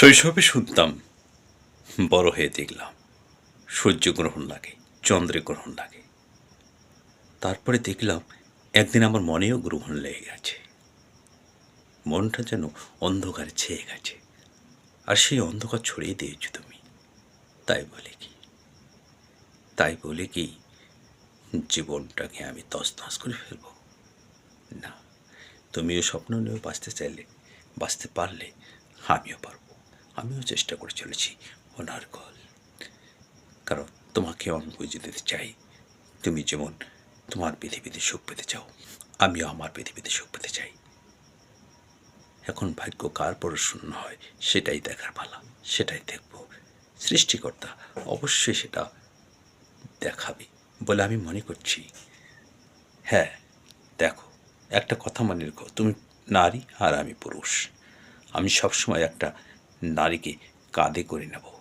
শৈশবে শুনতাম, বড় হয়ে দেখলাম সূর্যগ্রহণ লাগে চন্দ্রগ্রহণ লাগে। তারপরে দেখলাম, একদিন আমার মনেও গ্রহণ লেগে গেছে। মনটা যেন অন্ধকারে ছেয়ে গেছে, আর সেই অন্ধকার ছড়িয়ে দিয়েছ তুমি। তাই বলে কি? তাই বলে কি, জীবনটাকে আমি তছনছ করে ফেলব? না, তুমিও স্বপ্ন নিয়েও বাঁচতে চাইলে, বাঁচতে পারলে আমিও পারব। আমিও চেষ্টা করে চলেছি ওনার কল। কারণ তোমাকে আমি বুঝে দিতে চাই, তুমি যেমন তোমার পৃথিবীতে সুখ পেতে চাও, আমিও আমার পৃথিবীতে সুখ পেতে চাই। এখন ভাগ্য কার পর শূন্য হয় সেটাই দেখার পালা, সেটাই দেখব। সৃষ্টিকর্তা অবশ্যই সেটা দেখাবে বলে আমি মনে করছি। হ্যাঁ দেখো, একটা কথা মনে রেখো, তুমি নারী আর আমি পুরুষ। আমি সবসময় একটা নারীকে কাঁধে করে নেব।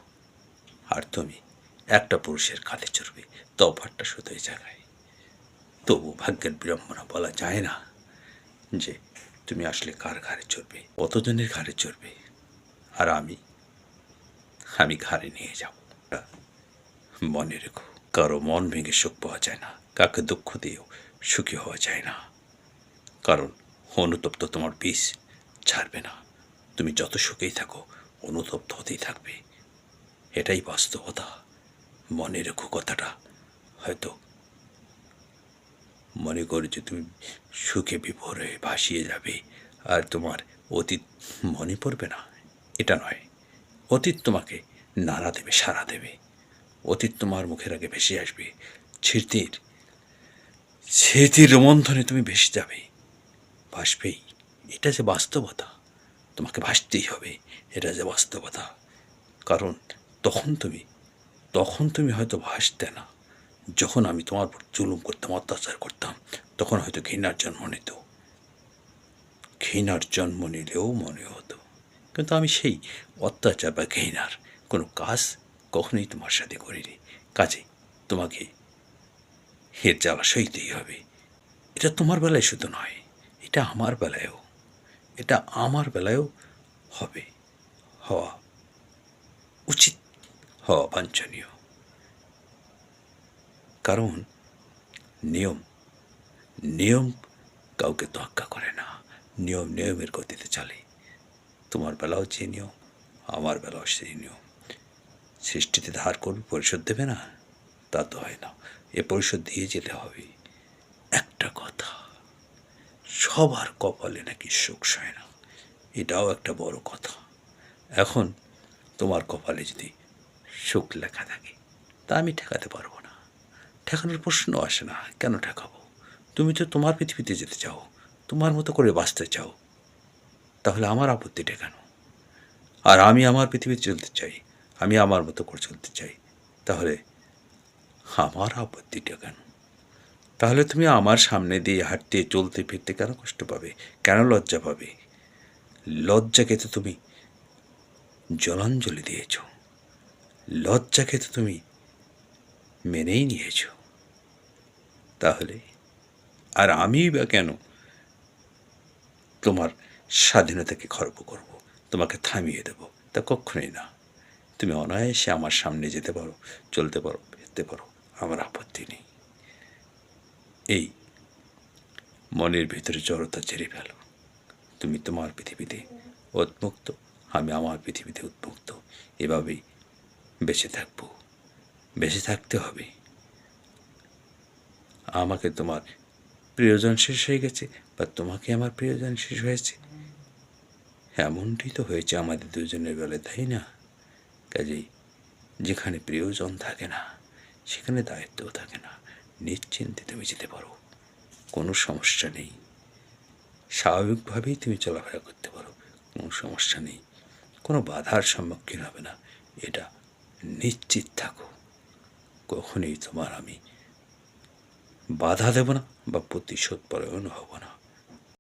আর তুমি একটা পুরুষের কাঁধে চড়বে তফাতটা শুধু এই জায়গায়। তবু ভাগ্যের বিড়ম্বনা বলা যায় না যে তুমি আসলে কার ঘাড়ে চড়বে, কতজনের ঘাড়ে চড়বে। আর আমি আমি ঘাড়ে নিয়ে যাব। মনে রেখো, কারও মন ভেঙে সুখ পাওয়া যায় না কাকে দুঃখ দিয়েও সুখী হওয়া যায় না। কারণ অনুতপ্ত তোমার বিষ ছাড়বে না। তুমি যত সুখেই থাকো অনুতপ্ত হতেই থাকবে। এটাই বাস্তবতা। মনে রেখো কথাটা। হয়তো মনে করো যে তুমি সুখে হয়ে ভাসিয়ে যাবে আর তোমার অতীত মনে পড়বে না। এটা নয়। অতীত তোমাকে নাড়া দেবে, সাড়া দেবে। অতীত তোমার মুখের আগে ভেসে আসবে। স্মৃতির স্মৃতির রোমন্থনে তুমি ভেসে যাবে। ভাসবেই। এটা যে বাস্তবতা, তোমাকে ভাসতেই হবে। এটা যে বাস্তবতা। কারণ তখন তুমি তখন তুমি হয়তো ভাসতে না। যখন আমি তোমার উপর জুলুম করতাম, অত্যাচার করতাম, তখন হয়তো ঘৃণার জন্ম নিত। ঘৃণার জন্ম নিলেও মনে হতো। কিন্তু আমি সেই অত্যাচার বা ঘৃণার কোনো কাজ কখনোই তোমার সাথে করিনি। কাজে তোমাকে হের জ্বালা সইতেই হবে। এটা তোমার বেলায় শুধু নয়, এটা আমার বেলায়ও, এটা আমার বেলায়ও হবে। হওয়া উচিত হওয়া বাঞ্ছনীয়। কারণ নিয়ম নিয়ম কাউকে তোয়াক্কা করে না। নিয়ম নিয়মের গতিতে চলে। তোমার বেলাও যে নিয়ম, আমার বেলাও সেই নিয়ম। সৃষ্টিতে ধার করবে, পরিশোধ দেবে না? তা তো হয় না। এ পরিশোধ দিয়ে যেতে হবে। একটা কথা, সবার কপালে নাকি সুখ সয় না। এটাও একটা বড় কথা। এখন তোমার কপালে যদি সুখ লেখা থাকে, তা আমি ঠেকাতে পারব না। ঠেকানোর প্রশ্ন আসে না, কেন ঠেকাবো? তুমি তো তোমার পৃথিবীতে যেতে চাও, তোমার মতো করে বাঁচতে চাও, তাহলে আমার আপত্তি ঠেকানো। আর আমি আমার পৃথিবীতে চলতে চাই, আমি আমার মতো করে চলতে চাই, তাহলে আমার আপত্তিটা কেন তাহলে তুমি আমার সামনে দিয়ে হাঁটতে, চলতে, ফিরতে কেন কষ্ট পাবে? কেন লজ্জা পাবে? লজ্জাকে তো তুমি জলাঞ্জলি দিয়েছ। লজ্জাকে তো তুমি মেনেই নিয়েছ। তাহলে আর আমি বা কেন তোমার স্বাধীনতাকে খর্ব করব? তোমাকে থামিয়ে দেব? তা কক্ষণই না। তুমি অনায়াসে আমার সামনে যেতে পারো, চলতে পারো, ফিরতে পারো। আমার আপত্তি নেই। এই মনের ভিতরে জড়তা ছেড়ে ফেলো। তুমি তোমার পৃথিবীতে উন্মুক্ত আমি আমার পৃথিবীতে উন্মুক্ত এভাবেই বেঁচে থাকব। বেঁচে থাকতে হবে। আমাকে তোমার প্রিয়জন শেষ হয়ে গেছে বা তোমাকে আমার প্রিয়জন শেষ হয়েছে? এমনটি তো হয়েছে আমাদের দুজনের বেলায়, তাই না? কাজেই যেখানে প্রিয়জন থাকে না, সেখানে দায়িত্বও থাকে না। নিশ্চিন্তে তুমি যেতে পারো। কোনো সমস্যা নেই। স্বাভাবিকভাবেই তুমি চলাফেরা করতে পারো। কোনো সমস্যা নেই। কোনো বাধার সম্মুখীন হবে না। এটা নিশ্চিত থাকো। কখনোই তোমার আমি বাধা দেব না বা প্রতিশোধ পরায়ণ হব না।